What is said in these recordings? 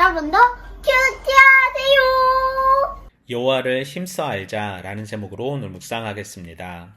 여러분도 큐티하세요. 여호와를 힘써 알자라는 제목으로 오늘 묵상하겠습니다.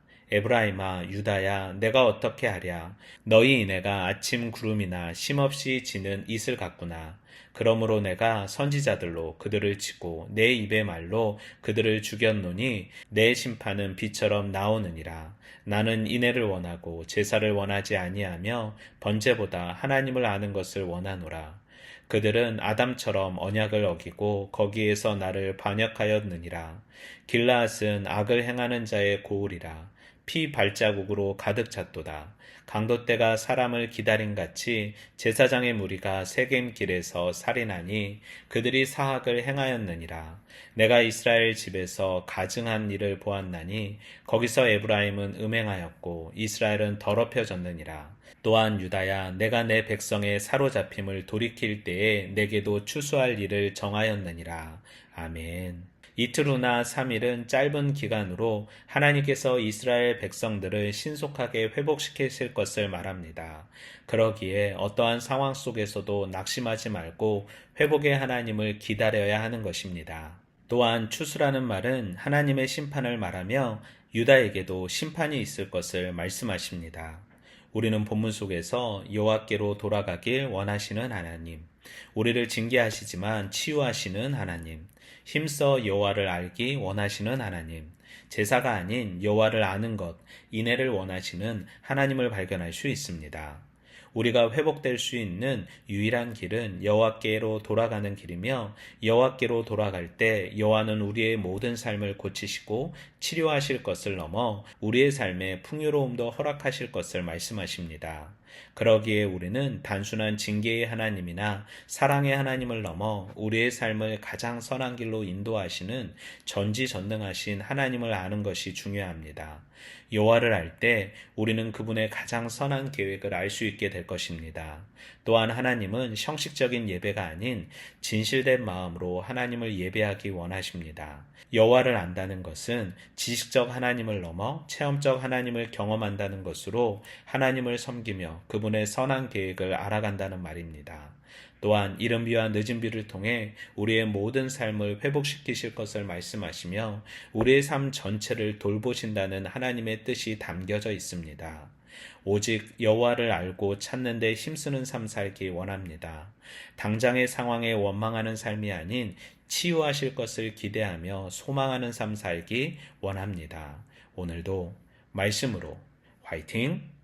에브라임아 유다야 내가 어떻게 하랴 너희 이내가 아침 구름이나 쉼없이 지는 이슬 같구나 그러므로 내가 선지자들로 그들을 치고 내 입의 말로 그들을 죽였노니 내 심판은 비처럼 나오느니라 나는 인애를 원하고 제사를 원하지 아니하며 번제보다 하나님을 아는 것을 원하노라 그들은 아담처럼 언약을 어기고 거기에서 나를 반역하였느니라. 길라앗은 악을 행하는 자의 고울이라. 피 발자국으로 가득 찼도다. 강도떼가 사람을 기다린 같이 제사장의 무리가 세겜 길에서 살인하니 그들이 사악을 행하였느니라. 내가 이스라엘 집에서 가증한 일을 보았나니 거기서 에브라임은 음행하였고 이스라엘은 더럽혀졌느니라. 또한 유다야 내가 내 백성의 사로잡힘을 돌이킬 때에 내게도 추수할 일을 정하였느니라. 아멘. 이틀 후나 3일은 짧은 기간으로 하나님께서 이스라엘 백성들을 신속하게 회복시키실 것을 말합니다. 그러기에 어떠한 상황 속에서도 낙심하지 말고 회복의 하나님을 기다려야 하는 것입니다. 또한 추수라는 말은 하나님의 심판을 말하며 유다에게도 심판이 있을 것을 말씀하십니다. 우리는 본문 속에서 여호와께로 돌아가길 원하시는 하나님, 우리를 징계하시지만 치유하시는 하나님, 힘써 여호와를 알기 원하시는 하나님, 제사가 아닌 여호와를 아는 것, 인애를 원하시는 하나님을 발견할 수 있습니다. 우리가 회복될 수 있는 유일한 길은 여호와께로 돌아가는 길이며 여호와께로 돌아갈 때 여호와는 우리의 모든 삶을 고치시고 치료하실 것을 넘어 우리의 삶에 풍요로움도 허락하실 것을 말씀하십니다. 그러기에 우리는 단순한 징계의 하나님이나 사랑의 하나님을 넘어 우리의 삶을 가장 선한 길로 인도하시는 전지전능하신 하나님을 아는 것이 중요합니다. 여호와를 알 때 우리는 그분의 가장 선한 계획을 알 수 있게 될 것입니다. 또한 하나님은 형식적인 예배가 아닌 진실된 마음으로 하나님을 예배하기 원하십니다. 여호와를 안다는 것은 지식적 하나님을 넘어 체험적 하나님을 경험한다는 것으로 하나님을 섬기며 그분의 선한 계획을 알아간다는 말입니다. 또한 이른 비와 늦은 비를 통해 우리의 모든 삶을 회복시키실 것을 말씀하시며 우리의 삶 전체를 돌보신다는 하나님의 뜻이 담겨져 있습니다. 오직 여호와를 알고 찾는 데 힘쓰는 삶 살기 원합니다. 당장의 상황에 원망하는 삶이 아닌 치유하실 것을 기대하며 소망하는 삶 살기 원합니다. 오늘도 말씀으로 화이팅!